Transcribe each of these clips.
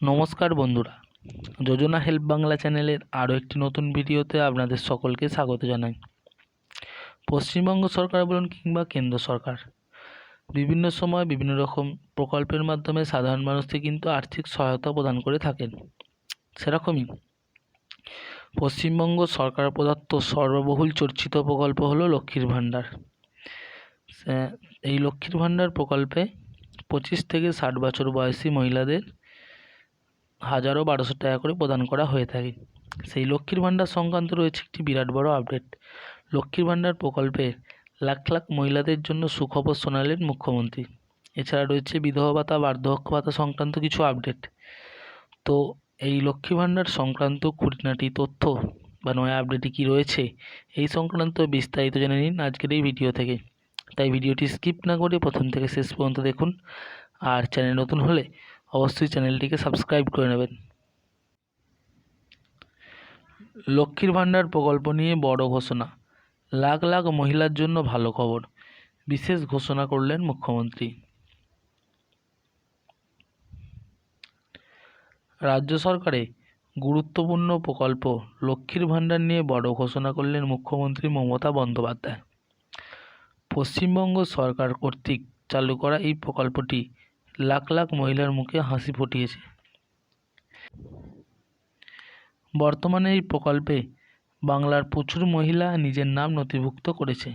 নমস্কার বন্ধুরা। যোজনা হেল্প বাংলা চ্যানেলের আরও একটি নতুন ভিডিওতে আপনাদের সকলকে স্বাগত জানাই। পশ্চিমবঙ্গ সরকার বলুন কিংবা কেন্দ্র সরকার, বিভিন্ন সময় বিভিন্ন রকম প্রকল্পের মাধ্যমে সাধারণ মানুষকে কিন্তু আর্থিক সহায়তা প্রদান করে থাকেন। সেরকমই পশ্চিমবঙ্গ সরকার প্রদত্ত সর্ববহুল চর্চিত প্রকল্প হলো লক্ষ্মীর ভাণ্ডার। এই লক্ষ্মীর ভাণ্ডার প্রকল্পে পঁচিশ থেকে ষাট বছর বয়সী মহিলাদের হাজারো বারোশো টাকা করে প্রদান করা হয়ে থাকে। সেই লক্ষ্মীর ভাণ্ডার সংক্রান্ত রয়েছে একটি বিরাট বড় আপডেট লক্ষ্মীর ভাণ্ডার প্রকল্পে লাখ লাখ মহিলাদের জন্য সুখবর শোনালেন মুখ্যমন্ত্রী। এছাড়া রয়েছে বিধবা ভাতা, বার্ধক্য ভাতা সংক্রান্ত কিছু আপডেট তো এই লক্ষ্মী ভাণ্ডার সংক্রান্ত খুঁটিনাটি তথ্য বা নয়া আপডেটে কী রয়েছে, এই সংক্রান্ত বিস্তারিত জেনে নিন আজকের এই ভিডিও থেকে। তাই ভিডিওটি স্কিপ না করে প্রথম থেকে শেষ পর্যন্ত দেখুন। আর চ্যানেল নতুন হলে অবশ্যই চ্যানেলটিকে সাবস্ক্রাইব করে নেবেন। লক্ষ্মীর ভাণ্ডার প্রকল্প নিয়ে বড় ঘোষণা। লাখ লাখ মহিলার জন্য ভালো খবর, বিশেষ ঘোষণা করলেন মুখ্যমন্ত্রী। রাজ্য সরকারে গুরুত্বপূর্ণ প্রকল্প লক্ষ্মীর ভাণ্ডার নিয়ে বড় ঘোষণা করলেন মুখ্যমন্ত্রী মমতা বন্দ্যোপাধ্যায়। পশ্চিমবঙ্গ সরকার কর্তৃক চালু করা এই প্রকল্পটি লাখ লাখ মহিলার মুখে হাসি ফুটিয়েছে। বর্তমানে এই প্রকল্পে বাংলার প্রচুর মহিলা নিজের নাম নথিভুক্ত করেছে।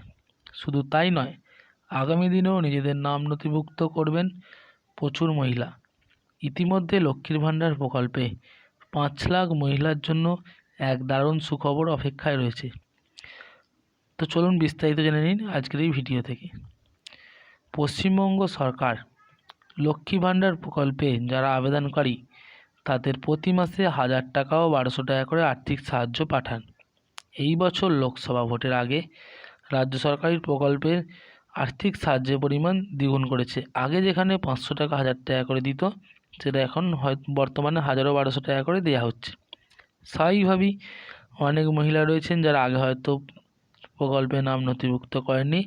শুধু তাই নয়, আগামী দিনেও নিজেদের নাম নথিভুক্ত করবেন প্রচুর মহিলা। ইতিমধ্যে লক্ষ্মীর ভাণ্ডার প্রকল্পে পাঁচ লাখ মহিলার জন্য এক দারুণ সুখবর অপেক্ষায় রয়েছে। তো চলুন বিস্তারিত জেনে নিন আজকের এই ভিডিও থেকে। পশ্চিমবঙ্গ সরকার লক্ষ্মী ভাণ্ডার প্রকল্পে যারা আবেদনকারী, তাদের প্রতি মাসে হাজার টাকা ও বারোশো টাকা করে আর্থিক সাহায্য পাঠান। এই বছর লোকসভা ভোটের আগে রাজ্য সরকারি প্রকল্পের আর্থিক সাহায্যের পরিমাণ দ্বিগুণ করেছে। আগে যেখানে পাঁচশো টাকা, হাজার টাকা করে দিত, সেটা এখন হয় বর্তমানে হাজারো বারোশো টাকা করে দেওয়া হচ্ছে। স্বাভাবিকভাবেই অনেক মহিলা রয়েছেন যারা আগে হয়তো প্রকল্পে নাম নথিভুক্ত করেননি,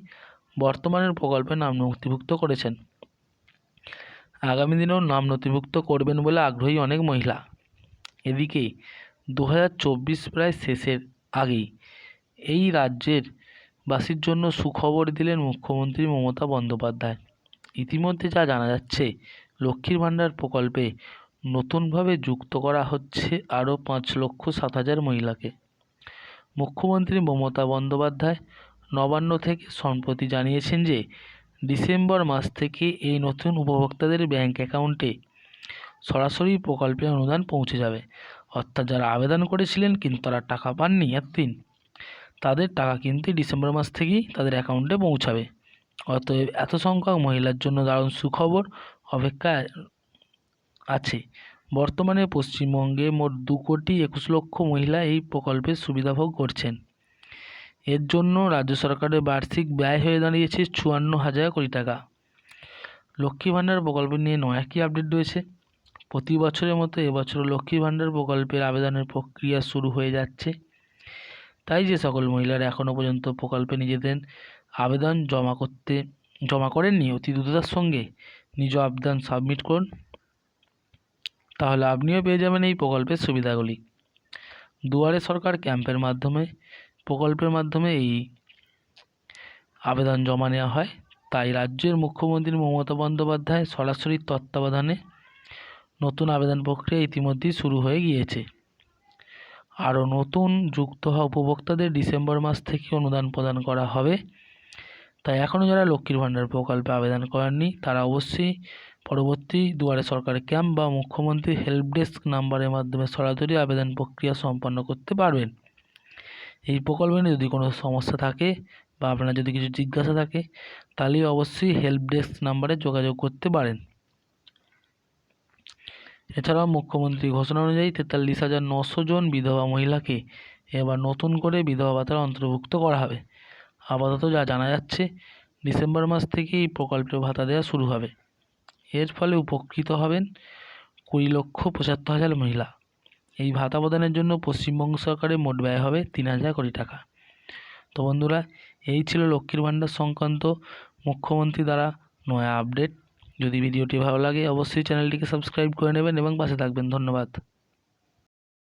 বর্তমানের প্রকল্পে নাম নথিভুক্ত করেছেন। আগামী দিনেও নাম নথিভুক্ত করবেন বলে আগ্রহী অনেক মহিলা। এদিকে দু হাজার চব্বিশ প্রায় শেষের আগেই এই রাজ্যের বাসীর জন্য সুখবর দিলেন মুখ্যমন্ত্রী মমতা বন্দ্যোপাধ্যায়। ইতিমধ্যে যা জানা যাচ্ছে, লক্ষ্মীর ভাণ্ডার প্রকল্পে নতুনভাবে যুক্ত করা হচ্ছে আরও পাঁচ লক্ষ সাত হাজার মহিলাকে। মুখ্যমন্ত্রী মমতা বন্দ্যোপাধ্যায় নবান্ন থেকে সম্প্রতি জানিয়েছেন যে ডিসেম্বর মাস থেকে এই নতুন উপভোক্তাদের ব্যাংক অ্যাকাউন্টে সরাসরি প্রকল্পের অনুদান পৌঁছে যাবে। অর্থাৎ যারা আবেদন করেছিলেন কিন্তু তারা টাকা পাননি এতদিন, তাদের টাকা কিন্তু ডিসেম্বর মাস থেকেই তাদের অ্যাকাউন্টে পৌঁছাবে। অতএব এত সংখ্যক মহিলার জন্য দারুণ সুখবর অপেক্ষায় আছে। বর্তমানে পশ্চিমবঙ্গে মোট দু কোটি একুশ লক্ষ মহিলা এই প্রকল্পের সুবিধাভোগ করছেন। এর জন্য রাজ্য সরকারের বার্ষিক ব্যয় হয়ে দাঁড়িয়েছে চুয়ান্ন হাজার কোটি টাকা। লক্ষ্মী ভাণ্ডার প্রকল্প নিয়ে নয়া কী আপডেট রয়েছে? প্রতি বছরের মতো এবছর লক্ষ্মী ভাণ্ডার প্রকল্পের আবেদনের প্রক্রিয়া শুরু হয়ে যাচ্ছে। তাই যে সকল মহিলারা এখনও পর্যন্ত প্রকল্পে নিজেদের আবেদন জমা করতে, জমা করেননি, অতি দ্রুততার সঙ্গে নিজ আবেদন সাবমিট করুন। তাহলে আপনিও পেয়ে যাবেন এই প্রকল্পের সুবিধাগুলি। দুয়ারে সরকার ক্যাম্পের মাধ্যমে প্রকল্পের মাধ্যমে এই আবেদন জমা নেওয়া হয়। তাই রাজ্যের মুখ্যমন্ত্রী মমতা বন্দ্যোপাধ্যায় সরাসরি তত্ত্বাবধানে নতুন আবেদন প্রক্রিয়া ইতিমধ্যেই শুরু হয়ে গিয়েছে। আরও নতুন যুক্ত হওয়া উপভোক্তাদের ডিসেম্বর মাস থেকে অনুদান প্রদান করা হবে। তাই এখনও যারা লক্ষ্মীর ভাণ্ডার প্রকল্পে আবেদন করেননি, তারা অবশ্যই পরবর্তী দুয়ারে সরকার ক্যাম্প বা মুখ্যমন্ত্রী হেল্প ডেস্ক নাম্বারের মাধ্যমে সরাসরি আবেদন প্রক্রিয়া সম্পন্ন করতে পারবেন। এই প্রকল্পে যদি কোনো সমস্যা থাকে বা আপনার যদি কিছু জিজ্ঞাসা থাকে তাহলে অবশ্যই হেল্প ডেস্ক নাম্বারে যোগাযোগ করতে পারেন। এছাড়াও মুখ্যমন্ত্রী ঘোষণা অনুযায়ী তেতাল্লিশ হাজার নশো জন বিধবা মহিলাকে এবার নতুন করে বিধবা ভাতার অন্তর্ভুক্ত করা হবে। আপাতত যা জানা যাচ্ছে, ডিসেম্বর মাস থেকে এই প্রকল্পের ভাতা দেওয়া শুরু হবে। এর ফলে উপকৃত হবেন কুড়ি লক্ষ পঁচাত্তর হাজার মহিলা। এই ভাতা প্রদানের জন্য পশ্চিমবঙ্গ সরকারের মোট ব্যয় হবে তিন হাজার কোটি টাকা। তো বন্ধুরা, এই ছিল লক্ষ্মীর ভাণ্ডার সংক্রান্ত মুখ্যমন্ত্রী দ্বারা নয়া আপডেট। যদি ভিডিওটি ভালো লাগে, অবশ্যই চ্যানেলটিকে সাবস্ক্রাইব করে নেবেন এবং পাশে থাকবেন। ধন্যবাদ।